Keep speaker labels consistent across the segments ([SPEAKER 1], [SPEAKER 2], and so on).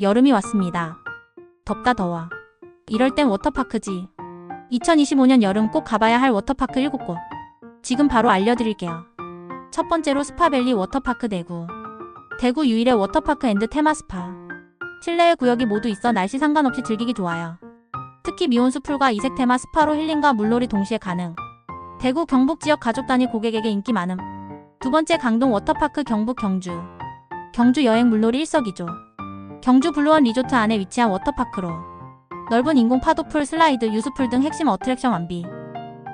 [SPEAKER 1] 여름이 왔습니다. 덥다 더워. 이럴 땐 워터파크지. 2025년 여름 꼭 가봐야 할 워터파크 7곳. 지금 바로 알려드릴게요. 첫 번째로 스파밸리 워터파크 대구. 대구 유일의 워터파크 앤드 테마 스파. 실내외 구역이 모두 있어 날씨 상관없이 즐기기 좋아요. 특히 미온수 풀과 이색 테마 스파로 힐링과 물놀이 동시에 가능. 대구 경북 지역 가족 단위 고객에게 인기 많음. 두 번째 강동 워터파크 경북 경주. 경주 여행 물놀이 일석이조. 경주 블루원 리조트 안에 위치한 워터파크로 넓은 인공 파도풀, 슬라이드, 유수풀 등 핵심 어트랙션 완비.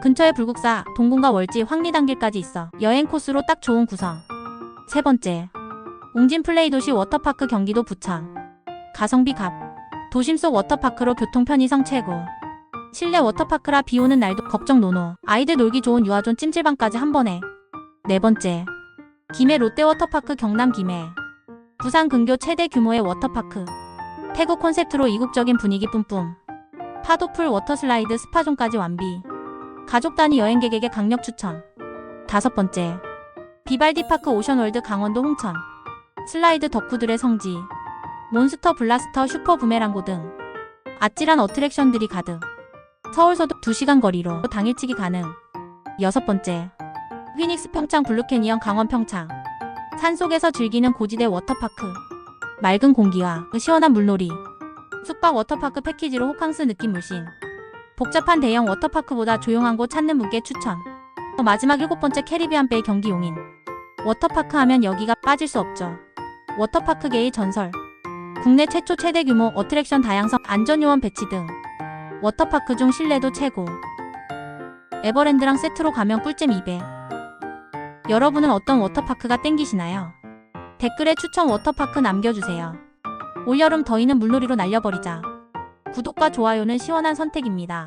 [SPEAKER 1] 근처에 불국사, 동궁과 월지, 황리단길까지 있어 여행 코스로 딱 좋은 구성. 세 번째, 웅진 플레이 도시 워터파크 경기도 부천. 가성비 갑. 도심 속 워터파크로 교통 편의성 최고. 실내 워터파크라 비 오는 날도 걱정 노노. 아이들 놀기 좋은 유아존 찜질방까지 한 번에. 네 번째, 김해 롯데 워터파크 경남 김해. 부산 근교 최대 규모의 워터파크. 태국 콘셉트로 이국적인 분위기 뿜뿜. 파도풀 워터슬라이드 스파존까지 완비. 가족 단위 여행객에게 강력 추천. 다섯 번째. 비발디 파크 오션월드 강원도 홍천. 슬라이드 덕후들의 성지. 몬스터 블라스터 슈퍼 부메랑고 등. 아찔한 어트랙션들이 가득. 서울서도 2시간 거리로 당일치기 가능. 여섯 번째. 휘닉스 평창 블루캐니언 강원 평창. 산속에서 즐기는 고지대 워터파크. 맑은 공기와 시원한 물놀이. 숙박 워터파크 패키지로 호캉스 느낌 물씬. 복잡한 대형 워터파크보다 조용한 곳 찾는 분께 추천. 마지막 일곱 번째 캐리비안 베이 경기 용인. 워터파크 하면 여기가 빠질 수 없죠. 워터파크계의 전설. 국내 최초 최대 규모 어트랙션 다양성 안전요원 배치 등. 워터파크 중 신뢰도 최고. 에버랜드랑 세트로 가면 꿀잼 2배. 여러분은 어떤 워터파크가 땡기시나요? 댓글에 추천 워터파크 남겨주세요. 올여름 더위는 물놀이로 날려버리자. 구독과 좋아요는 시원한 선택입니다.